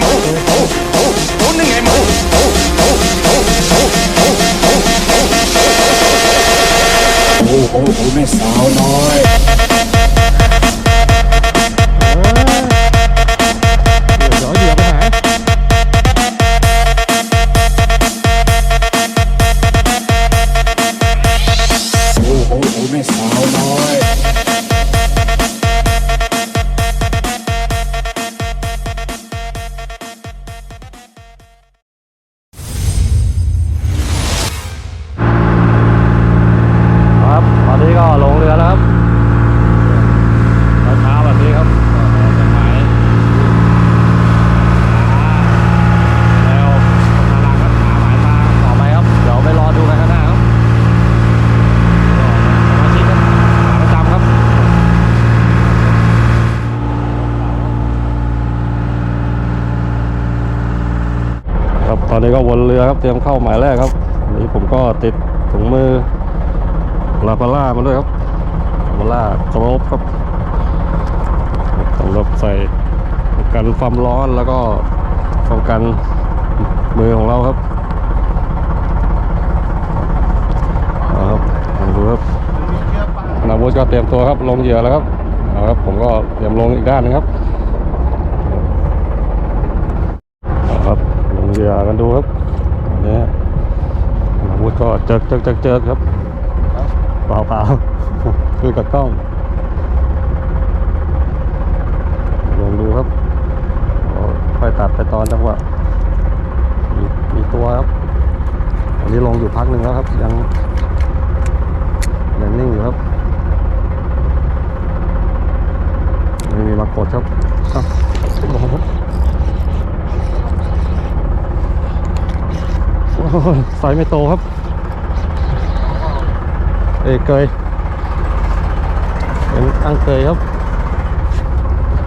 หมูหมูหมูหมูนึ่งไงหมูหมูหมูหมูหมูหมูหมูหมูโอ้โหโอ้แม่สาวน้อย รือครับ เตรียมเข้าหมายแรกครับนี้ผมก็ติดถุงมือลาปาล่ามาด้วยครับลาปาล่าโกรบครับสำหรับใส่กันความร้อนแล้วก็ป้องกันมือของเราครับเอาครับลองดูครับนาวุธก็เตรียมตัวครับลงเหยื่อแล้วครับเอาครับ ผมก็เตรียมลงอีกด้านหนึงครับครับลงเรือกันดูครับ ก็เจิกเจิกเจิกเจิกครับเปล่าเปล่าคือกับกล้องลองดูครับก็ค่อยตัดไปตอนจังหวะมีมีตัวครับอันนี้ลงอยู่พักหนึ่งแล้วครับ ยังยังนิ่งอยู่ครับไม่มีมากดครับอ้าวลงครับโอ้ยไฟไม่โตครับ เอ้ยเกยเป็นอังเกยครับ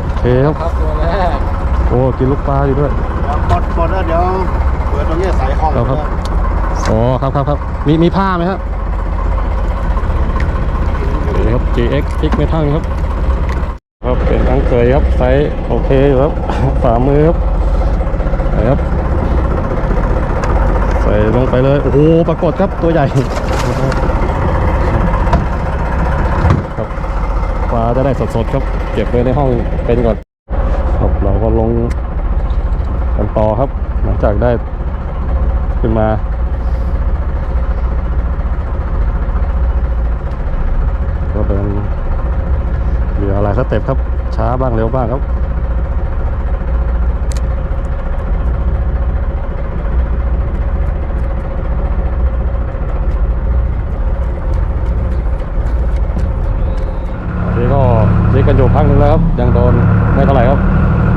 โอเคครับครับตัวแรกโอ้กินลูกปลาอยู่ด้วยปลดปลดแล้วเดี๋ยวเปิดตรงนี้ใส่ห้องครับครับอ๋อครับครับครับมีมีผ้าไหมครับนี่ครับ GX X ไม่ทั้งครับ ครับเป็นอังเกยครับไซส์โอเคอยู่ครับฝ่ามือครับไปครับใส่ลงไปเลย โอ้โหปรากฏครับตัวใหญ่ ครับ ปลาจะได้สดๆครับ เก็บไว้ในห้องเป็นก่อนครับเราก็ลงกันต่อครับ หลังจากได้ขึ้นมาก็เป็นเรืออะไรสเต็ปครับ ช้าบ้างเร็วบ้างครับ อันนี้ก็เรียกกันอยู่พักหนึงแล้วครับ ยังโดนไม่เท่าไหร่ครับ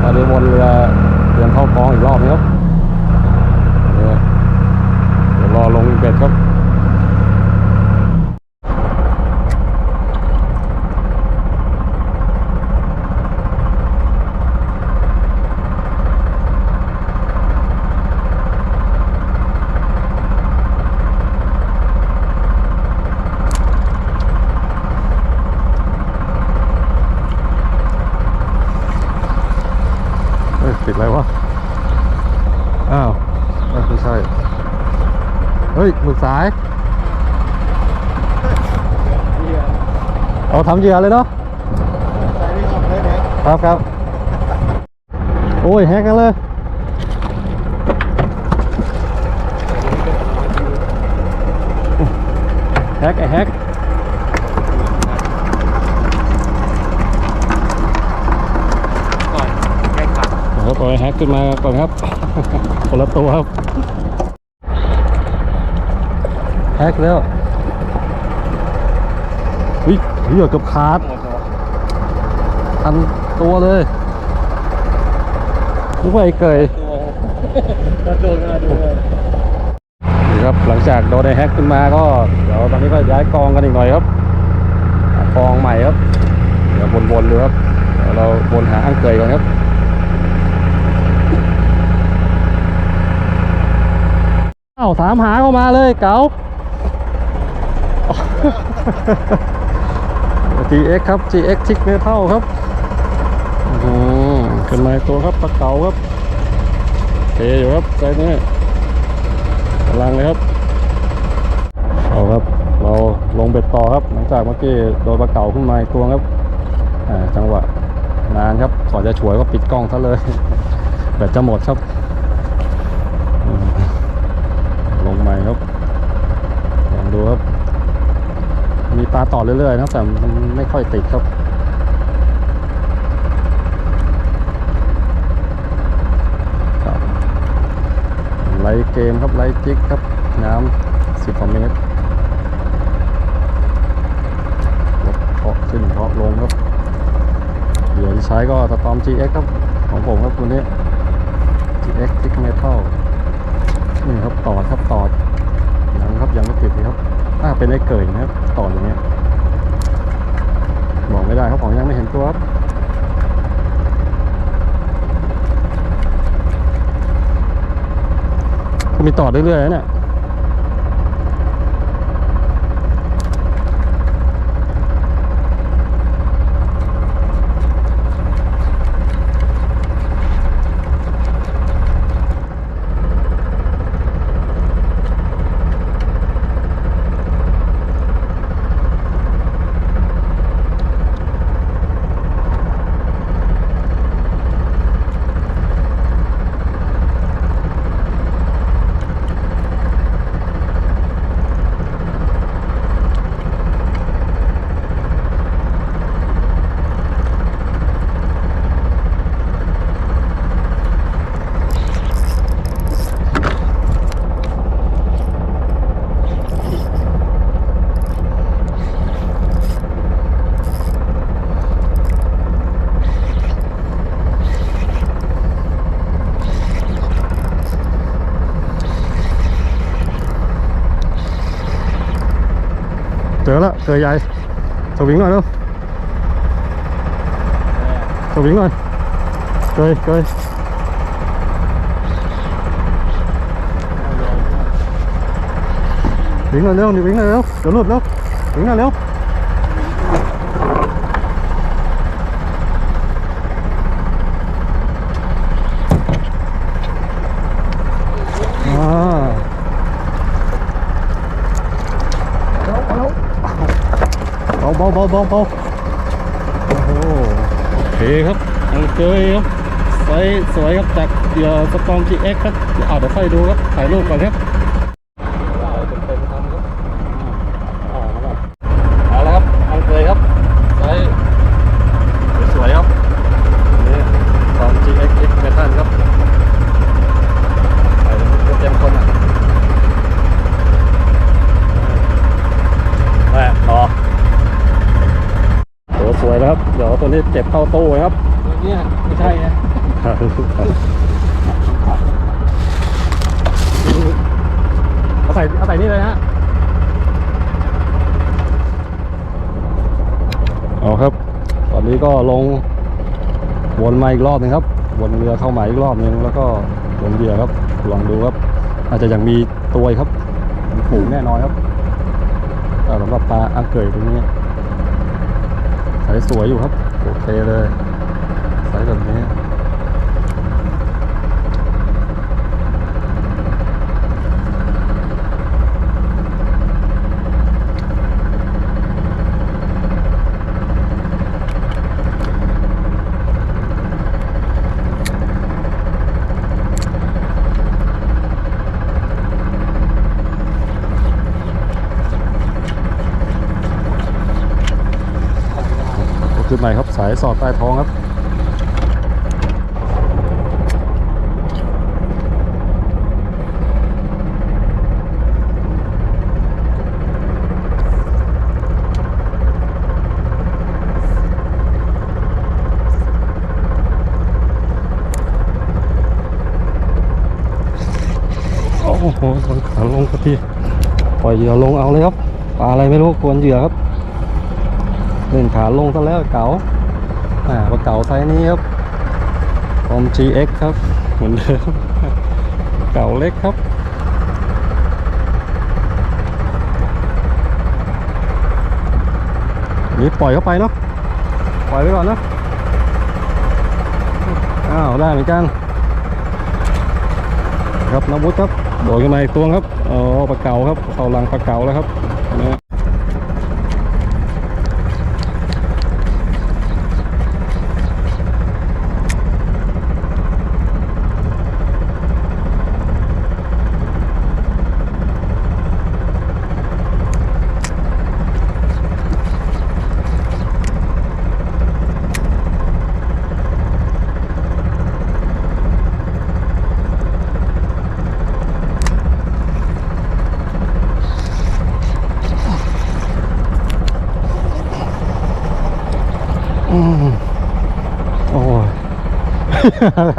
ตอนนี้วนเรือเตรียมเข้ากองอีกรอบนึงครับเนี่ยเดี๋ยวรอลงเบ็ดครับ เฮ้ยติดอะไรวะ อ้าวเอ้ยไม่ใช่ เฮ้ ยหมึกสายเอาทำเหยื่อเลยเนาะใส่นี่ครับเลยเนี่ยครับครับ โอ้ยแฮกกันเลยแฮกไอแฮกก่อนแยกขัดเดี๋ยวปล่อยแฮกขึ้นมาก่อนครับคนละตัวครับ แฮกแล้ววิเหยื่อกับขาดทันตัวเลยนึกว่าไอ้เกยตัวโดนมาดูเลยนี่ครับหลังจากโดนไอ้แฮกขึ้นมาก็เดี๋ยวตอนนี้ก็ย้ายกองกันอีกหน่อยครับกองใหม่ครับ เดี๋ยววนๆดูครับเดี๋ยวเราวนหาอังเกยก่อนครับอ้าวถามหาเข้ามาเลยเก๋า GX ครับ GX ทิกเมทัลครับอืมขึ้นมาตัวครับปลาเก๋าครับเคอยู่ครับไซส์นี้กำลังเลยครับเอาครับ เราลงเบ็ดต่อครับ หลังจากเมื่อกี้โดนปลาเก๋าขึ้นมาตัวครับอ่าจังหวะนานครับก่อนจะฉวยก็ปิดกล้องซะเลย แบตจะหมดครับอืมลงใหม่ครับลองดูครับาต่อเรื่อยๆนะแต่มันไม่ค่อยติดครับไลเกมครับไลจิกครับ น้ำสิบกว่าเมตรรถเคาะขึ้นเคาะลงครับเหยื่อที่ใช้ก็สตอม GX ครับ ของผมครับตัวนี้ GX จิกเมทัลนี่ครับตอดครับตอดยังครับยังไม่ติดเลยครับ อ่าเป็นได้เกยนะครับ ต่ออย่างเงี้ยบอกไม่ได้ครับของยังไม่เห็นตัวครับมีต่อเรื่อยๆนะเนี่ย เจอแล้วเจอใหญ่สวิงหน่อยเร็วสวิงหน่อย เกยเกยวิ่งหน่อยเร็วนี่วิ่งหน่อยเร็วเดี๋ย วหลุดเร็ววิ่งหน่อยเร็วอ่าเบาเบาเบาเบาเบาโอ้โหโอเคครับอังเกยครับไซส์สวยครับจากเหยื่อสตอง GX ครับอ่าเดี๋ยวค่อยดูครับถ่ายรูปก่อนครับเอาแล้วครับอังเกยครับไซส์สวยๆครับนี่สตอง GX X Metal ครับถ่ายเต็มคนอะแม่ต่อโอ้สวยแล้วครับเดี๋ยวตัวนี้เก็บเข้าตู้ไว้ครับตัวเนี้ยไม่ใช่นะ เอาใส่เอาใส่นี่เลยฮะเอาครับ ตอนนี้ก็ลงวนมาอีกรอบหนึงครับ วนเรือเข้ามาอีกรอบนึงแล้วก็วนเรือครับ ลองดูครับ อาจจะยังมีตัวครับมีฝูงแน่นอนครับสำหรับปลาอังเกยตัวนี้ใสสวยอยู่ครับ โอเคเลยใสแบบนี้ ขึ้ นใหม่ครับสายสอดใต้ท้องครับโอ้โหขาลงสักทีปล่อยเหยื่อลงเอาเลยครับปลาอะไรไม่รู้กวนเหยื่อครับ เล่นขาลงซะแล้วเก๋าอ่าปลาเก๋าไซส์นี้ครับคอม GX ครับ เหมือนเดิมเก๋าเล็กครับนี่ปล่อยเข้าไปเนาะปล่อยไว้ก่อนนะอ้าวได้เหมือนกัน ครับน้ำวุฒครับโดดขึ้นมาอีกตัวครับอ๋อปลาเก๋าครับเข้าหลังปลาเก๋าแล้วครับ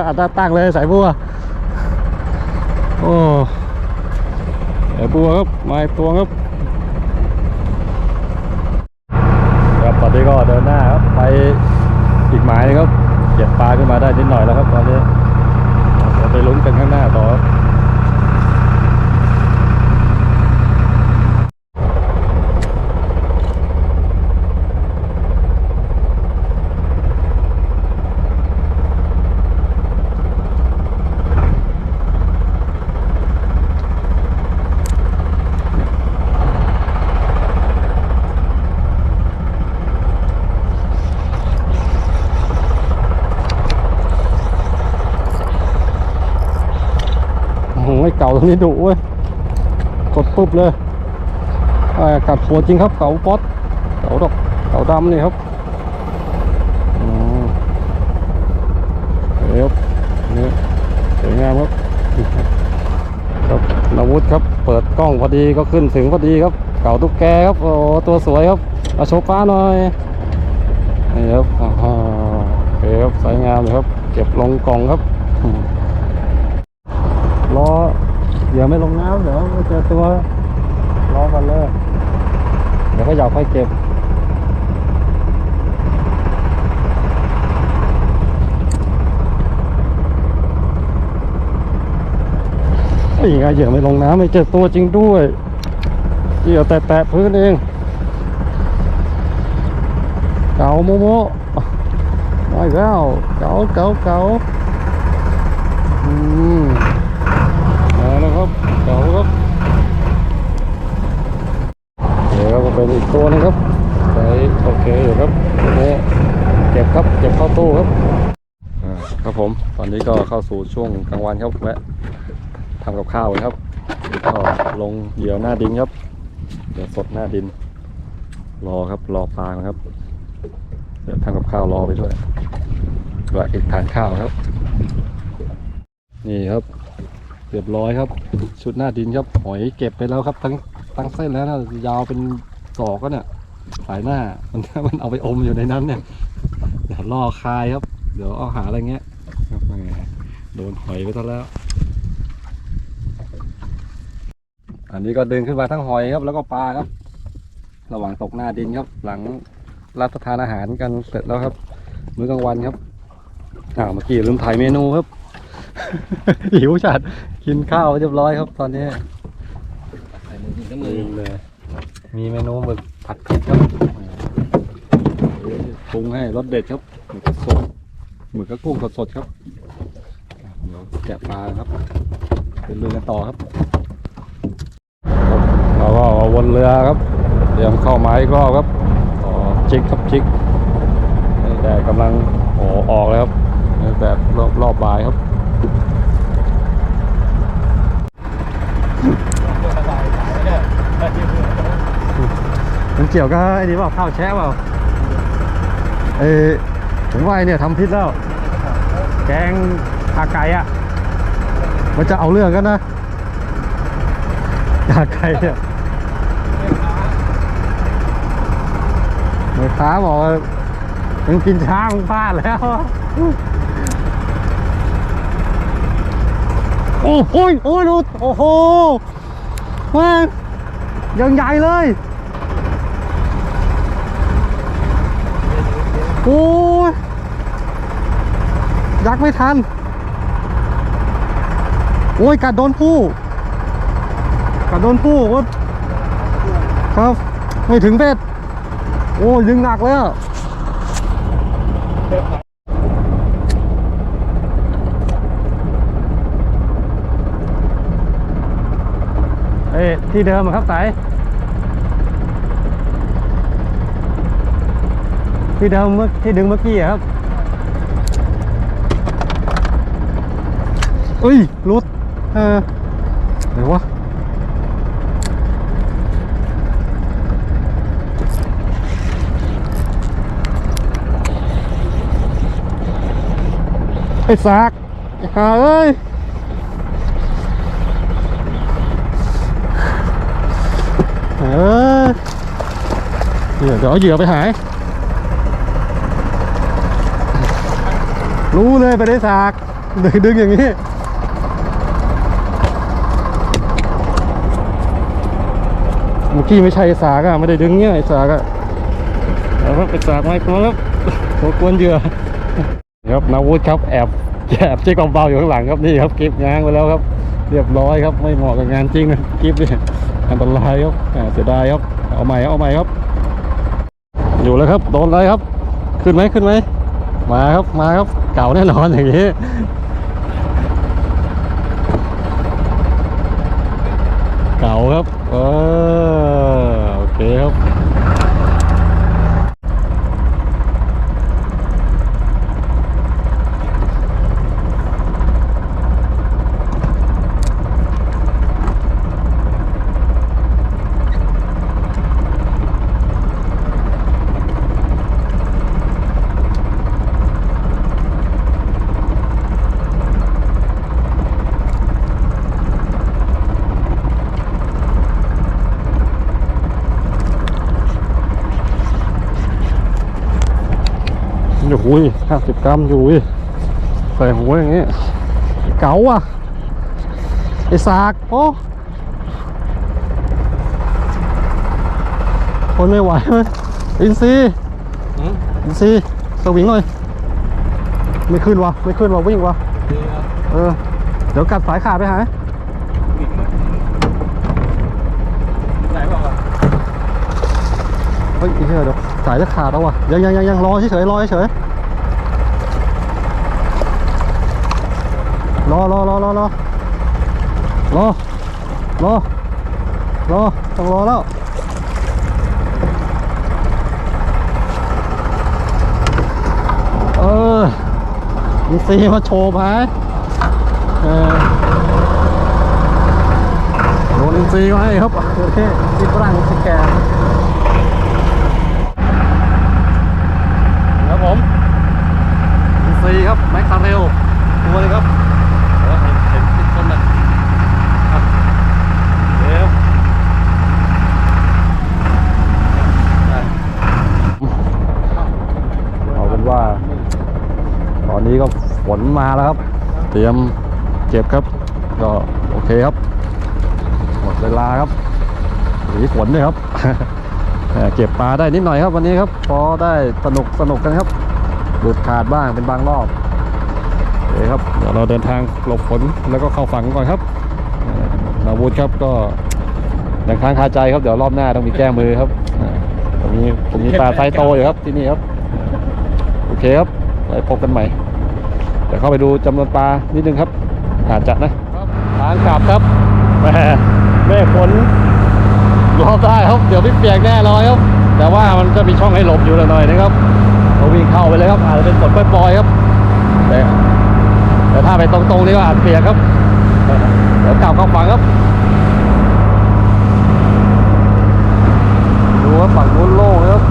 อัดตั้งเลยสายบัว โอ้สายบัวครับมาตัวครับครับตอนนี้ก็เดินหน้าครับไปอีกหมายนึงครับเก็บปลาขึ้นมาได้นิดหน่อยแล้วครับตอนนี้เดี๋ยวไปลุ้นกันข้างหน้าต่อครับ โอ้โหไอ้เก่าต รงนี้ดุเว้ย กดปุ๊บเลยอ่ากัดหัวจริงครับเก่าป๊อตเก่าดอกเก่าดำนี่ครับอืมเดี๋ยนี่สวยงามครับครับนาวุธครับ เปิดกล้องพอดีก็ขึ้นถึงพอดีครับ เก่าตุ๊กแกครับ โอ้ตัวสวยครับมาโชว์ป้าหน่อยนี่ครับโอเคครับสวยงามเลยครับ เก็บลงกล่องครับรอ ดี๋ยวไม่ลงน้ำเดี๋ยวไม่เจอตัวรอกันเลยเดี๋ยวก็อยากค่อยเก็บไอ้ยไงเหยื่อไม่ลงน้ำไม่เจอตัวจริงด้วยเหยื่อแตะพื้นเองเก๋าโมโมมาอีกแล้วเก๋าเก๋าเก๋าอืม มาแล้วครับเก๋าครับเดี๋ยวก็เป็น อีกตัวนึงครับใส่โอเคอยู่ครับนี้เก็บครับเก็บเข้าตู้ครับครับผมตอนนี้ก็เข้าสู่ช่วงกลางวันครับแวะทำกับข้าวครับก็ลงเหยี่ยวหน้าดินครับเดี๋ยวสดหน้าดิน รอครับรอปลาครับเดี๋ยวทำกับข้าวรอไปด้วยแวะอีกทานข้าวครับ นี่ครับเรียบร้อยครับ ชุดหน้าดินครับหอยเก็บไปแล้วครับ ทั้งทั้งเส้นแล้วนะยาวเป็น ศอกก็เนี่ยสายหน้ามันมันเอาไปอมอยู่ในนั้นเนี่ยเดี๋ยวล่อคายครับ เดี๋ยวเอาหาอะไรเงี้ยครับแมโดนหอยไปซะแล้ว อันนี้ก็ดึงขึ้นมาทั้งหอยครับ แล้วก็ปลาครับ ระหว่างตกหน้าดินครับ หลังรับประทานอาหารกันเสร็จแล้วครับ มื้อกลางวันครับอ่าวเมื่อกี้ลืมถ่ายเมนูครับหิวจัดกินข้าวเรียบร้อยครับ ตอนนี้ลืมเลย มีเมนูหมึกผัดเผ็ดครับปรุงให้รสเด็ดครับหมึกสดหมึกกับกุ้งสดๆครับเดี๋ยวแกะปลาครับเป็นเรือกันต่อครับครับเราก็วนเรือครับเตรียมเข้าไม้อีกรอบครับจิกครับจิกแต่กำลังโอออกแล้วครับแบบรอบรอบบ่ายครับ มันเกี่ยวกับไอ้นี่เปล่าข้าวแช่เปล่าเออผมว่าไอ้เนี่ยทำพิษแล้ว แกงขาไก่อะมันจะเอาเรื่องกันนะขาไก่เนี่ยเมื่อค้าบอกว่ามึงกินช้ามึงพลาดแล้ว โอ้โหยโอ้ยดูโอ้โหแม่งยังใหญ่เลย โอ้ยยักไม่ทัน โอ้ยกัดโดนผู้กัดโดนผู้ก็ครับ ไม่ถึงเบ็ดโอ้ยยิงหนักเลยอะอ้ยที่เดิมอะครับสาย ที่เดิมเมื่อที่ดึงเมื่อกี้ครับเอ้ยหลุดเออไหนวะไอ้สากไอ้ห่าเอ้ยเออเดี๋ยวเดี๋ยวเอาเหยื่อไปหาย รู้เลยไปได้สากดึงดึงอย่างนี้เมื่อกี้ไม่ใช่สากอะไม่ได้ดึงเนี่ยไอ้สากอะแล้วก็ไปสากไม้ตัวแล้วหัวกวนเหยื่อครับนาวุธครับแอบแอบเช็คความเบาอยู่ข้างหลังครับนี่ครับกิฟง้างไปแล้วครับ เรียบร้อยครับไม่เหมาะกับงานจริงนะกิฟเนี่ยอันตรายครับเสียดายครับเอาใหม่เอาใหม่ครับ อยู่แล้วครับโดนอะไรครับ ขึ้นไหมขึ้นไหม มาครับ มาครับ เก่าแน่นอนอย่างนี้เก่าครับเออโอเคครับ โอ้โหห้าสิบกรัมอยู่เว้ยใส่หัวอย่างงี้เก๋าอะไอ้สากโอ้คนไม่ไหวไหมอินซีย์อินซีย์สวิงหน่อยไม่ขึ้นวะไม่ขึ้นวะวิ่งวะเออ เดี๋ยวกัดสายขาดไปหาไหนบอกอะเฮ้ยไอ้เหี้ยเดี๋ยวสายจะขาดแล้ววะยังยังยังยังรอเฉยๆรอเฉยๆ อรอรอรอรอรอรอรอต้องรอแล้วเออมีซีมาโชว์พายเออโดนอินซีมาให้ครับโอเคที่ฝรั่งสแกน ครับผมอินซีครับแม็กคาเรลตัวเลยครับเดี๋ยวเห็นเห็นติดต้นนะอะเดี๋ยวได้เอาเป็นว่า ตอนนี้ก็ ฝนมาแล้วครับ เตรียมเก็บครับ ก็โอเคครับ หมดเวลาครับหนีฝนด้วยครับเก็บปลาได้นิดหน่อยครับวันนี้ครับ พอได้สนุกสนุกกันครับหลุดขาดบ้างเป็นบางรอบโอเคครับเดี๋ยวเราเดินทางหลบฝนแล้วก็เข้าฝั่งก่อนครับนาวุธครับก็ยังค้างคาใจครับเดี๋ยวรอบหน้าต้องมีแก้มือครับตรงนี้ผมมีปลาไซโตอยู่ครับที่นี่ครับ โอเคครับไว้พบกันใหม่ เดี๋ยวเข้าไปดูจำนวนปลานิดนึงครับ อาจจะนะทางกลับครับแม่แม่ฝนรอบได้ครับ เดี๋ยวพี่เปียกแน่เอยครับ แต่ว่ามันจะมีช่องให้หลบอยู่หน่อยนะครับเราวิ่งเข้าไปเลยครับอาจจะเป็นฝนปล่อยๆครับแต่แต่ถ้าไปตรงๆนี่ก็อาจเปียกครับ เดี๋ยวกลับเข้าฝั่งครับดูว่าฝั่งน้นโล่งครับ